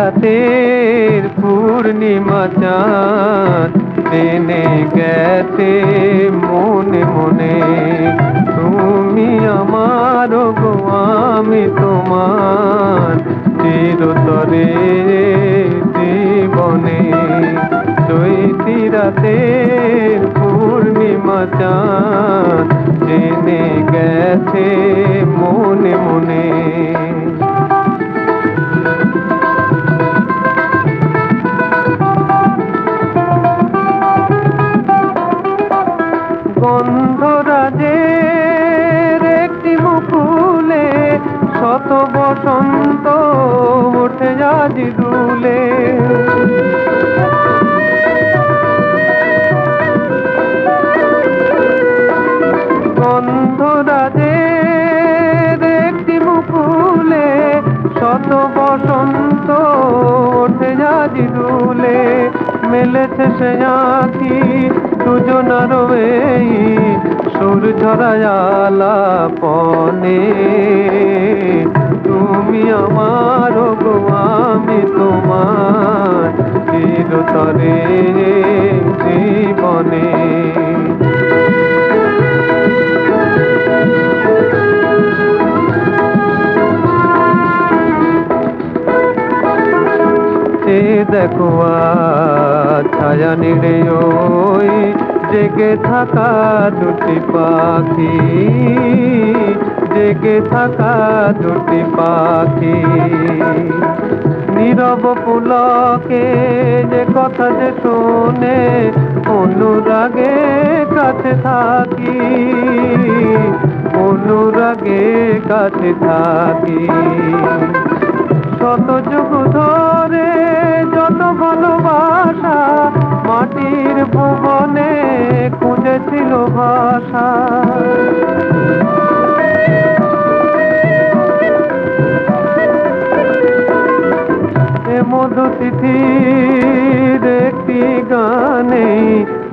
রাতের পূর্ণিমা চাঁদ জেনে গেছে মনে মনে। তুমি আমার গো, আমি তোমার চিরতরে জীবনে। চৈতি রাতের আজি দুলে। গন্ধরাজের একটি মুকুলে, শত বসন্ত ওঠে আজি দুলে। মেলেছে সে আঁখি, দুজনার সুর ঝরায়ালা পনে তুমি আমার গো আমি তোমার চিরতরে জীবনে। দেখো ছায়া নিড়ে ওই জেগে থাকা দুটি পাখি। জেগে থাকা দুটি পাখি। নীরব পুলকে যে কথা যে শোনে অনুরাগে কাছে থাকি, অনুরাগে কাছে থাকি। শত যুগ ধরে যত ভালোবাসা মাটির ভুবনে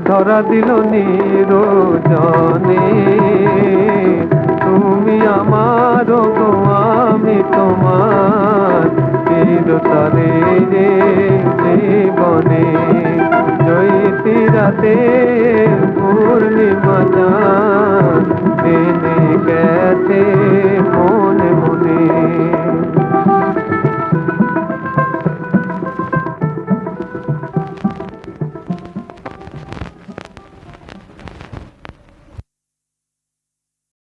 ধরা দিল নিরোজনে। তুমি আমার গো আমি তোমার চিরতরে রে জীবনে। জয়তি রাতে